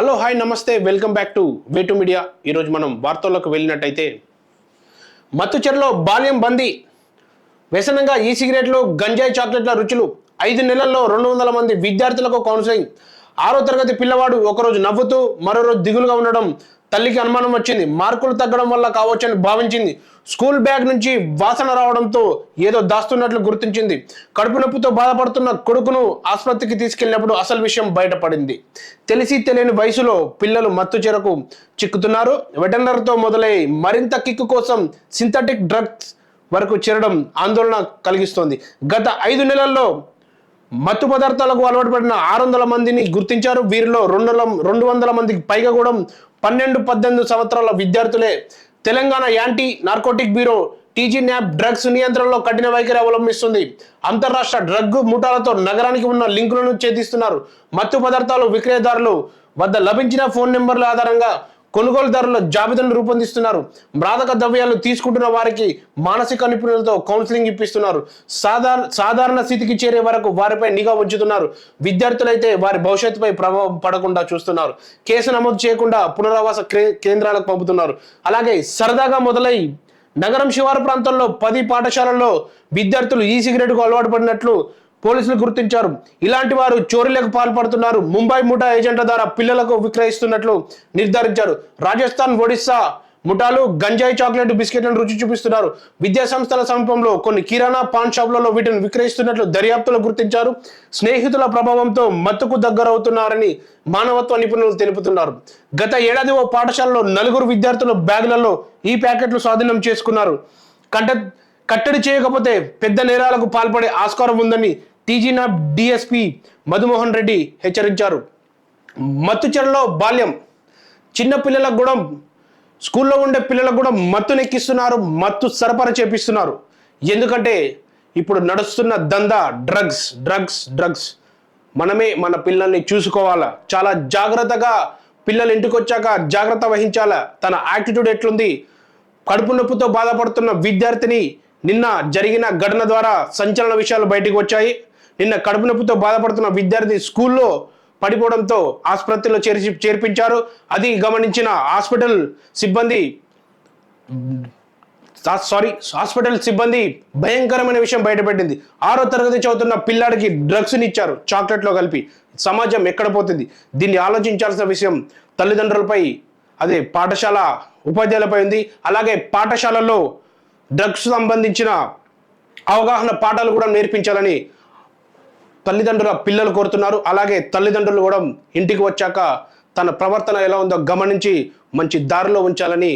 Hello hi నమస్తే welcome back to way to media. ఈరోజు మనం వార్తల్లోకి వెళ్ళినట్టయితే మత్తుచెరలో బాల్యం బందీ. వ్యసనంగా ఈ సిగరెట్లు గంజాయి చాక్లెట్ల రుచులు. ఐదు నెలల్లో రెండు వందల మంది విద్యార్థులకు కౌన్సిలింగ్. ఆరో తరగతి పిల్లవాడు ఒకరోజు నవ్వుతూ మరో రోజు దిగులుగా ఉండడం తల్లికి అనుమానం వచ్చింది. మార్కులు తగ్గడం వల్ల కావచ్చని భావించింది. స్కూల్ బ్యాగ్ నుంచి వాసన రావడంతో ఏదో దాస్తున్నట్లు గుర్తించింది. కడుపు నొప్పితో బాధపడుతున్న కొడుకును ఆసుపత్రికి తీసుకెళ్ళినప్పుడు అసలు విషయం బయటపడింది. తెలిసి తెలియని వయసులో పిల్లలు మత్తు చెరకు చిక్కుతున్నారు. వెటనర్తో మొదలై మరింత కిక్కు కోసం సింథటిక్ డ్రగ్స్ వరకు చేరడం ఆందోళన కలిగిస్తోంది. గత ఐదు నెలల్లో మత్తు పదార్థాలకు అలవాటు పడిన ఆరు వందల మందిని గుర్తించారు. వీరిలో రెండు వందల రెండు వందల మందికి పైగా కూడా పన్నెండు పద్దెనిమిది సంవత్సరాల విద్యార్థులే. Telangana anti narcotic bureau TG NAB drugs నియంత్రణలో కఠిన వైఖరి అవలంబిస్తుంది. అంతర్రాష్ట్ర డ్రగ్ ముఠాలతో నగరానికి ఉన్న లింకులను ఛేదిస్తున్నారు. మత్తు పదార్థాలు విక్రయదారులు. వద్ద లభించిన ఫోన్ నెంబర్ల ఆధారంగా కొనుగోలుదారుల జాబితాను రూపొందిస్తున్నారు. మాదక ద్రవ్యాలు తీసుకుంటున్న వారికి మానసిక నిపుణులతో కౌన్సిలింగ్ ఇప్పిస్తున్నారు. సాధారణ సాధారణ స్థితికి చేరే వరకు వారిపై నిఘా ఉంచుతున్నారు. విద్యార్థులైతే వారి భవిష్యత్తుపై ప్రభావం పడకుండా చూస్తున్నారు. కేసు నమోదు చేయకుండా పునరావాస కేంద్రాలకు పంపుతున్నారు. అలాగే సరదాగా మొదలై నగరం శివారు ప్రాంతంలో పది పాఠశాలల్లో విద్యార్థులు ఈ సిగరెట్కు అలవాటు పడినట్లు పోలీసులు గుర్తించారు. ఇలాంటి వారు చోరీలకు పాల్పడుతున్నారు. ముంబై ముఠా ఏజెంట్ల ద్వారా పిల్లలకు విక్రయిస్తున్నట్లు నిర్ధారించారు. రాజస్థాన్ ఒడిస్సా ముఠాలు గంజాయి చాక్లెట్ బిస్కెట్లను రుచి చూపిస్తున్నారు. విద్యా సంస్థల సమీపంలో కొన్ని కిరాణా పాన్ షాపులలో వీటిని విక్రయిస్తున్నట్లు దర్యాప్తులు గుర్తించారు. స్నేహితుల ప్రభావంతో మత్తుకు దగ్గరవుతున్నారని మానవత్వ నిపుణులు తెలుపుతున్నారు. గత ఏడాది ఓ పాఠశాలలో నలుగురు విద్యార్థుల బ్యాగులలో ఈ ప్యాకెట్లు స్వాధీనం చేసుకున్నారు. కంట కట్టడి చేయకపోతే పెద్ద నేరాలకు పాల్పడే ఆస్కారం ఉందని టీజీనా డిఎస్పి మధుమోహన్ రెడ్డి హెచ్చరించారు. మత్తుచెరలో బాల్యం. చిన్న పిల్లలకు కూడా స్కూల్లో ఉండే పిల్లలకు కూడా మత్తు నెక్కిస్తున్నారు మత్తు సరఫరా చేపిస్తున్నారు. ఎందుకంటే ఇప్పుడు నడుస్తున్న దందా డ్రగ్స్ డ్రగ్స్ డ్రగ్స్. మనమే మన పిల్లల్ని చూసుకోవాలా. చాలా జాగ్రత్తగా పిల్లలు ఇంటికి వచ్చాక జాగ్రత్త వహించాలా. తన యాటిట్యూడ్ ఎట్లుంది? కడుపు నొప్పితో బాధపడుతున్న విద్యార్థిని నిన్న జరిగిన ఘటన ద్వారా సంచలన విషయాలు బయటకు వచ్చాయి. నిన్న కడుపు నొప్పితో బాధపడుతున్న విద్యార్థి స్కూల్లో పడిపోవడంతో ఆసుపత్రిలో చేర్చి చేర్పించారు. అది గమనించిన హాస్పిటల్ సిబ్బంది సారీ హాస్పిటల్ సిబ్బంది భయంకరమైన విషయం బయటపెట్టింది. ఆరో తరగతి చదువుతున్న పిల్లాడికి డ్రగ్స్ని ఇచ్చారు చాక్లెట్లో కలిపి. సమాజం ఎక్కడ పోతుంది? దీన్ని ఆలోచించాల్సిన విషయం తల్లిదండ్రులపై అదే పాఠశాల ఉపాధ్యాయులపై ఉంది. అలాగే పాఠశాలలో డ్రగ్స్ సంబంధించిన అవగాహన పాఠాలు కూడా నేర్పించాలని తల్లిదండ్రుల పిల్లలు కోరుతున్నారు. అలాగే తల్లిదండ్రులు కూడా ఇంటికి వచ్చాక తన ప్రవర్తన ఎలా ఉందో గమనించి మంచి దారిలో ఉంచాలని